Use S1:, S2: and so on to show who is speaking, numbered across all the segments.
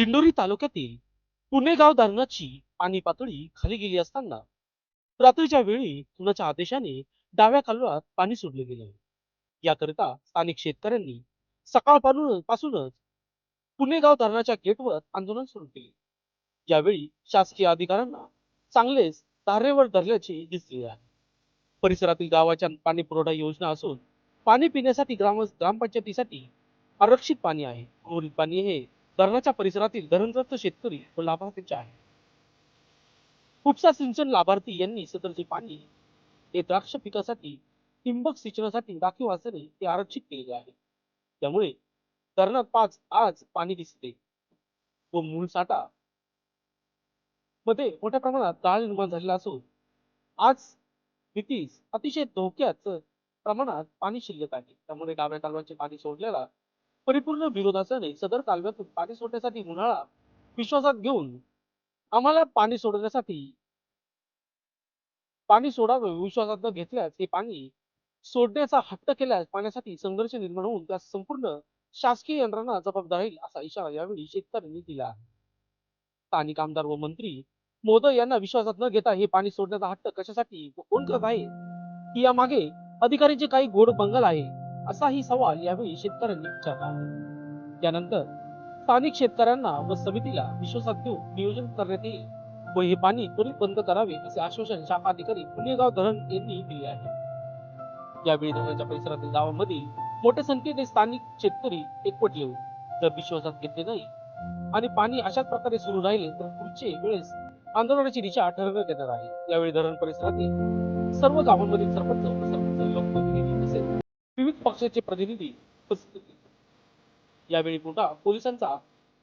S1: दिंडोरी तालुक्यातील पुणेगाव धरणाची पाणी पातळी खाली गेली असताना रात्रीच्या वेळी कुणाच्या आदेशाने डाव्या कालव्यात पाणी सोडले गेले. याकरिता स्थानिक शेतकऱ्यांनी सकाळपासूनच पुणेगाव धरणाच्या गेटवर आंदोलन सुरू केले. यावेळी शासकीय अधिकाऱ्यांना चांगलेच तारेवर धरल्याचे दिसले आहे. परिसरातील गावाच्या पाणी पुरवठा योजना असून पाणी पिण्यासाठी ग्राम ग्रामपंचायतीसाठी आरक्षित पाणी आहे. उर्वरित पाणी हे धरणाच्या परिसरातील धरणग्रस्त शेतकरी व लाभार्थींचे आहे उपसा सिंचन लाभार्थी यांनी सदरचे पाणी हे द्राक्ष पिकासाठी ठिंबक सिंचनासाठी राखीव असणे ते आरक्षित केलेले आहे. त्यामुळे धरणात पाच आज पाणी दिसते व मूळ साठा मध्ये मोठ्या प्रमाणात गाळ निर्माण झालेला असून आज भीतीस अतिशय धोक्याच प्रमाणात पाणी शिल्लक आहे. त्यामुळे डाव्या कालव्याचे पाणी सोडल्याला परिपूर्ण विरोध सदर कालव्यातून पाणी सोडण्यासाठी उन्हाळा विश्वासात घेऊन आम्हाला पाणी सोडण्यासाठी पाणी सोडावे विश्वासात न घेतल्यास हे पाणी सोडण्याचा हट्ट केल्यास पाण्यासाठी संघर्ष निर्माण होऊन त्यास संपूर्ण शासकीय यंत्रणा जबाबदार राहील असा इशारा यावेळी शेतकऱ्यांनी दिला. स्थानिक आमदार व मंत्री मोदय यांना विश्वासात न घेता हे पाणी सोडण्याचा हट्ट कशासाठी व कोण करत आहे? की यामागे अधिकाऱ्यांचे काही गोड बंगल आहे. असाही सवाल यावेळी शेतकऱ्यांनी विचारला त्यानंतर स्थानिक शेतकऱ्यांना व समितीला विश्वासात घेऊन नियोजन करण्यात येईल. व हे पाणी त्वरित बंद करावे असे आश्वासन शाखा अधिकारी पुणेगाव धरण यांनी दिले आहे. यावेळी धरणाच्या परिसरातील गावांमधील मोठ्या संख्येने स्थानिक शेतकरी एकवटले होते जर विश्वासात घेतले नाही आणि पाणी अशाच प्रकारे सुरू राहिले तर पुढचे वेळेस आंदोलनाची दिशा ठरवण्यात येणार आहे. यावेळी धरण परिसरातील सर्व गावांमधील सरपंच पक्षाचे प्रतिनिधी उपस्थित होते. यावेळी मोठा पोलिसांचा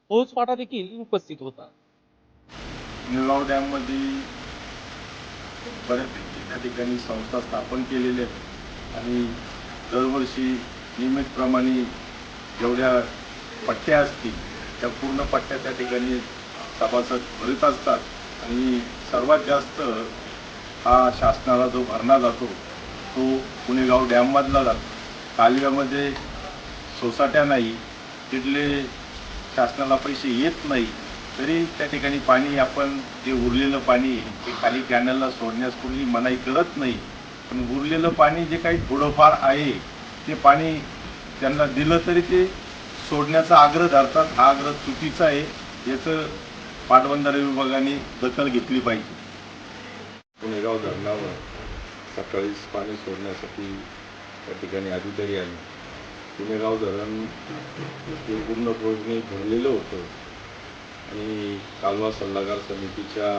S1: फौजफाटा देखील उपस्थित होता.
S2: निळगाव डॅममध्ये बऱ्यापैकी त्या ठिकाणी संस्था स्थापन केलेल्या आहेत. आणि दरवर्षी नियमितप्रमाणे जेवढ्या पट्ट्या असतील त्या पूर्ण पट्ट्या त्या ठिकाणी सभासद भरत असतात. आणि सर्वात जास्त हा शासनाला जो भरणा जातो तो पुणेगाव डॅममधला जातो. कालव्यामध्ये सोसाट्या नाही तिथले शासनाला पैसे येत नाही तरी त्या ठिकाणी पाणी आपण जे उरलेलं पाणी आहे, ते खाली कॅनलला सोडण्यास कुणी मनाई करत नाही. पण उरलेलं पाणी जे काही थोडंफार आहे ते पाणी त्यांना दिलं तरी ते सोडण्याचा आग्रह धरतात. हा आग्रह चुकीचा आहे. याचं पाटबंधारे विभागाने दखल घेतली पाहिजे. पुणेगाव धरणावर सकाळीच पाणी सोडण्यासाठी त्या ठिकाणी अधिकारी आली पुणेगाव धरण हे पूर्ण फौजने भरलेलं होतं. आणि कालवा सल्लागार समितीच्या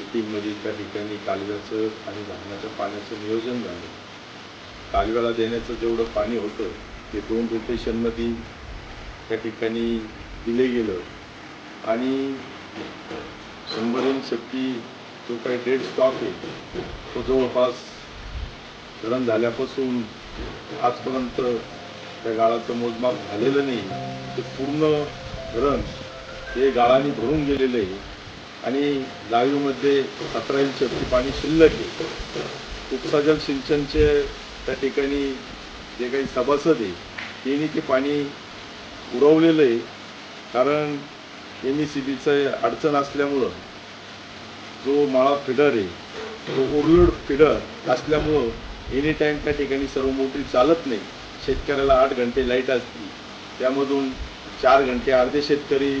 S2: मिटिंगमध्ये त्या ठिकाणी कालव्याचं आणि धरणाच्या पाण्याचं नियोजन झालं. कालव्याला देण्याचं जेवढं पाणी होतं ते दोन रोटेशनमध्ये त्या ठिकाणी दिले गेलं. आणि शंभर शक्ती जो काही डेड स्टॉक आहे तो जवळपास धरण झाल्यापासून आजपर्यंत त्या गाळाचं मोजमाप झालेलं नाही. ते पूर्ण धरण हे गाळाने भरून गेलेलं आहे. आणि लाईव्हमध्ये सतरा इंच पाणी शिल्लक आहे. उपसा जल सिंचनचे त्या ठिकाणी जे काही सभासद आहे त्यांनी ते पाणी पुरवलेलं आहे. कारण एम ई सी बीचं अडचण असल्यामुळं जो माळा फिडर आहे तो ओरलोड फिडर असल्यामुळं एनी टाईम त्या ठिकाणी सर्व मोटरी चालत नाही. शेतकऱ्याला आठ घंटे लाइट असते. त्यामधून चार घंटे अर्धे शेतकरी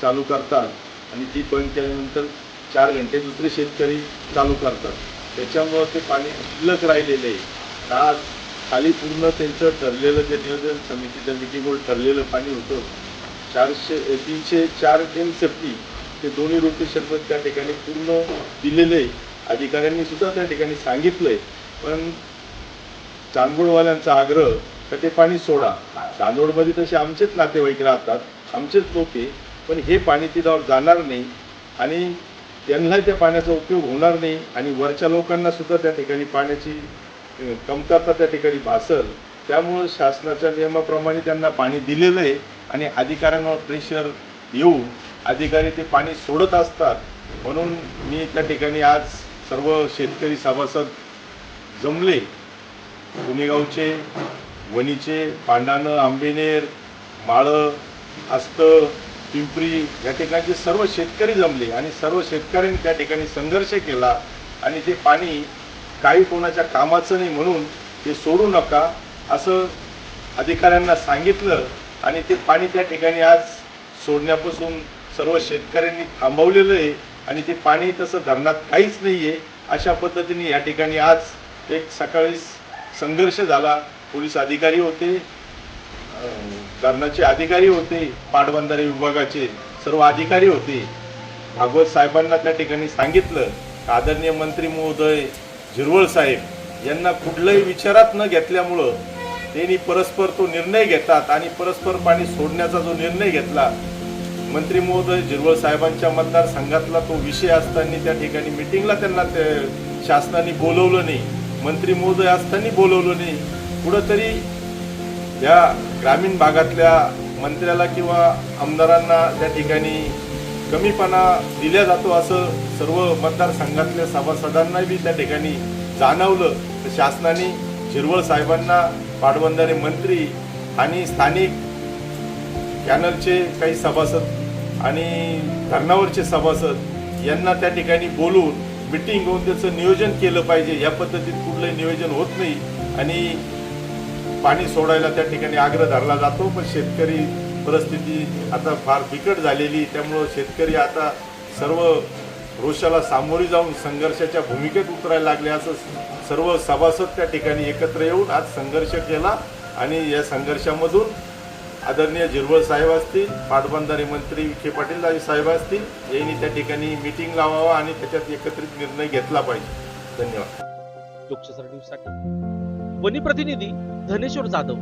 S2: चालू करतात आणि ती बंद केल्यानंतर चार घंटे दुसरे शेतकरी चालू करतात. त्याच्यामुळं ते पाणी शिल्लक राहिलेलं आहे. आज खाली पूर्ण त्यांचं ठरलेलं ते नियोजन समितीच्या मिटिंगवर ठरलेलं पाणी होतं. चारशे तीनशे चार एम सेफ्टी ते दोन्ही रोटेशनवर त्या ठिकाणी पूर्ण दिलेलं आहे. अधिकाऱ्यांनी सुद्धा त्या ठिकाणी सांगितलं आहे पण चांदोडवाल्यांचा आग्रह तर ते पाणी सोडा. चांदोडमध्ये तसे आमचेच नातेवाईक राहतात आमचेच लोक आहे पण हे पाणी तिथं जाणार नाही आणि त्यांना त्या पाण्याचा उपयोग होणार नाही आणि वरच्या लोकांना सुद्धा त्या ठिकाणी पाण्याची कमतरता त्या ठिकाणी भासल. त्यामुळं शासनाच्या नियमाप्रमाणे त्यांना पाणी दिलेलं आहे आणि अधिकाऱ्यांवर प्रेशर येऊन अधिकारी ते पाणी सोडत असतात. म्हणून मी त्या ठिकाणी आज सर्व शेतकरी सभासद जमले. पुणेगावचे वणीचे पांडाणं आंबेनेर माळं आस्त पिंपरी या ठिकाणचे सर्व शेतकरी जमले आणि सर्व शेतकऱ्यांनी त्या ठिकाणी संघर्ष केला आणि ते पाणी काही कोणाच्या कामाचं नाही म्हणून ते सोडू नका असं अधिकाऱ्यांना सांगितलं आणि ते पाणी त्या ठिकाणी आज सोडण्यापासून सर्व शेतकऱ्यांनी थांबवलेलं आहे आणि ते पाणी तसं धरणात काहीच नाही आहे अशा पद्धतीने या ठिकाणी आज एक सकाळी संघर्ष झाला. पोलीस अधिकारी होते धरणाचे अधिकारी होते पाटबंधारे विभागाचे सर्व अधिकारी होते. भागवत साहेबांना त्या ठिकाणी सांगितलं आदरणीय मंत्री महोदय झिरवळ साहेब यांना कुठलंही विचारात न घेतल्यामुळं त्यांनी परस्पर तो निर्णय घेतात आणि परस्पर पाणी सोडण्याचा जो निर्णय घेतला मंत्री महोदय झिरवळ साहेबांच्या मतदारसंघातला तो विषय असताना त्या ठिकाणी मिटिंगला त्यांना ते शासनाने बोलवलं नाही. मंत्री महोदय असताना बोलवलं नाही. कुठंतरी या ग्रामीण भागातल्या मंत्र्याला किंवा आमदारांना त्या ठिकाणी कमीपणा दिला जातो असं सर्व मतदारसंघातल्या सभासदांना बी त्या ठिकाणी जाणवलं. तर शासनाने झिरवळ साहेबांना पाटबंधारे मंत्री आणि स्थानिक कॅनलचे काही सभासद आणि धरणावरचे सभासद यांना त्या ठिकाणी बोलून मिटिंग होऊन त्याचं नियोजन केलं पाहिजे. या पद्धतीत कुठलंही नियोजन होत नाही. आणि पाणी सोडायला त्या ठिकाणी आग्रह धरला जातो पण शेतकरी परिस्थिती आता फार बिकट झालेली त्यामुळं शेतकरी आता सर्व रोषाला सामोरी जाऊन संघर्षाच्या भूमिकेत उतरायला लागले. असं सर्व सभासद त्या ठिकाणी एकत्र येऊन आज संघर्ष केला आणि या संघर्षामधून आदरणीय झिरवळ साहेब असतील पाटबंधारे मंत्री विखे पाटील साहेब असतील यांनी त्या ठिकाणी मिटिंग लावावा आणि त्याच्यात एकत्रित निर्णय घेतला पाहिजे. धन्यवाद.
S1: लोकशाही न्यूजसाठी वनी प्रतिनिधी धनेश्वर जाधव.